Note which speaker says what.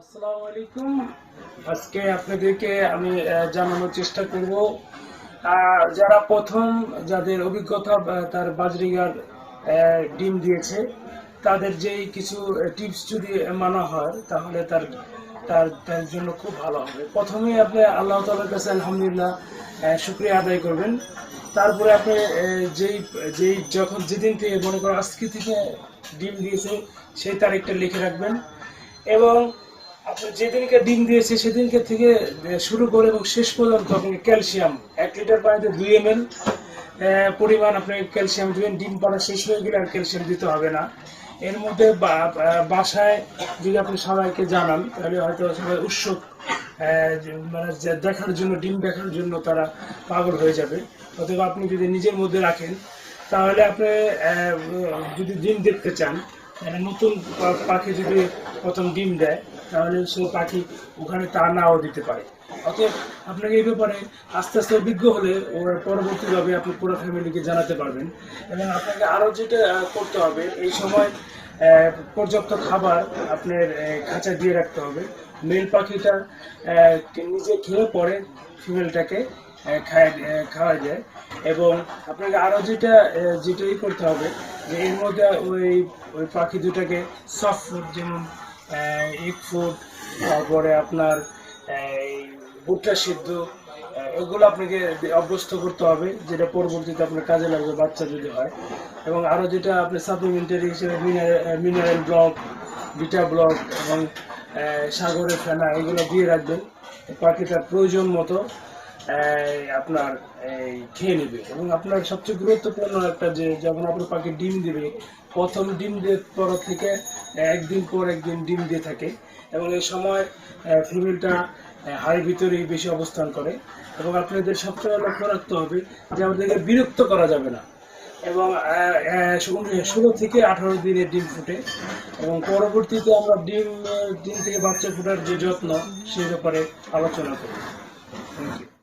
Speaker 1: আসসালামু আলাইকুম। আজকে আপনাদেরকে আমি জানানোর চেষ্টা করব। যারা প্রথম যাদের অভিজ্ঞতা তার বাজরিগার ডিম দিয়েছে, তাদের যেই কিছু টিপস যদি মানা হয়, তাহলে তার তার তার জন্য খুব ভালো হবে। প্রথমেই আপনি আল্লাহ তালার কাছে আলহামদুলিল্লাহ শুক্রিয়া আদায় করবেন। তারপরে আপনি যেই যেই, যখন, যেদিন থেকে, মনে করেন আজকে থেকে ডিম দিয়েছে, সেই তারিখটা লিখে রাখবেন। এবং আপনি যেদিনকে ডিম দিয়েছে, সেদিনকে থেকে শুরু করে এবং শেষ পর্যন্ত আপনি ক্যালসিয়াম, এক লিটার পানিতে দুই এম এল পরিমাণ আপনি ক্যালসিয়াম দিবেন, ডিম পাড়া শেষ হয়ে গেলে আর ক্যালসিয়াম দিতে হবে না। এর মধ্যে বাসায় যদি আপনি সবাইকে জানান, তাহলে হয়তো সবাই উৎসুক মানে দেখার জন্য, ডিম দেখার জন্য তারা পাগল হয়ে যাবে। অথবা আপনি যদি নিজের মধ্যে রাখেন, তাহলে আপনি যদি ডিম দেখতে চান মানে নতুন পাখি যদি প্রথম ডিম দেয় তাহলে সেই পাখি ওখানে তা নাও দিতে পারে। অতএব আপনাকে এই ব্যাপারে আস্তে আস্তে অভিজ্ঞ হলে ওর পরবর্তীভাবে আপনি পুরো ফ্যামিলিকে জানাতে পারবেন এবং আপনাকে আরও যেটা করতে হবে, এই সময় পর্যাপ্ত খাবার আপনার খাঁচায় দিয়ে রাখতে হবে। মেল পাখিটা নিজে খেয়ে পরে ফিমেলটাকে খায় খাওয়া যায় এবং আপনাকে আরও যেটা যেটাই করতে হবে যে এর মধ্যে ওই ওই পাখি দুটাকে সফট ফুড যেমন এগ ফুড তারপরে আপনার ভুট্টা সিদ্ধ এগুলো আপনাকে অভ্যস্ত করতে হবে, যেটা পরবর্তীতে আপনার কাজে লাগবে বাচ্চা যদি হয়। এবং আরও যেটা আপনি সাপ্লিমেন্টারি হিসেবে মিনারেল ব্লক বিটা ব্লক এবং সাগরের ফেনা, এগুলো দিয়ে রাখবেন। পাখিটার প্রয়োজন মতো আপনার খেয়ে নেবে এবং আপনার সবচেয়ে গুরুত্বপূর্ণ একটা যে যখন আপনার পাখি ডিম দিবে, প্রথম ডিম দেওয়ার পর থেকে একদিন পর একদিন ডিম দিয়ে থাকে এবং এই সময় ফিমেলটা হাড়ির ভিতরেই বেশি অবস্থান করে এবং আপনাদের সবসময় লক্ষ্য রাখতে হবে যে আমাদেরকে বিরক্ত করা যাবে না এবং ষোলো- থেকে আঠারো দিনে ডিম ফুটে এবং পরবর্তীতে আমরা ডিম ডিম থেকে বাচ্চা ফোটার যে যত্ন সেই ব্যাপারে আলোচনা করি। Thank you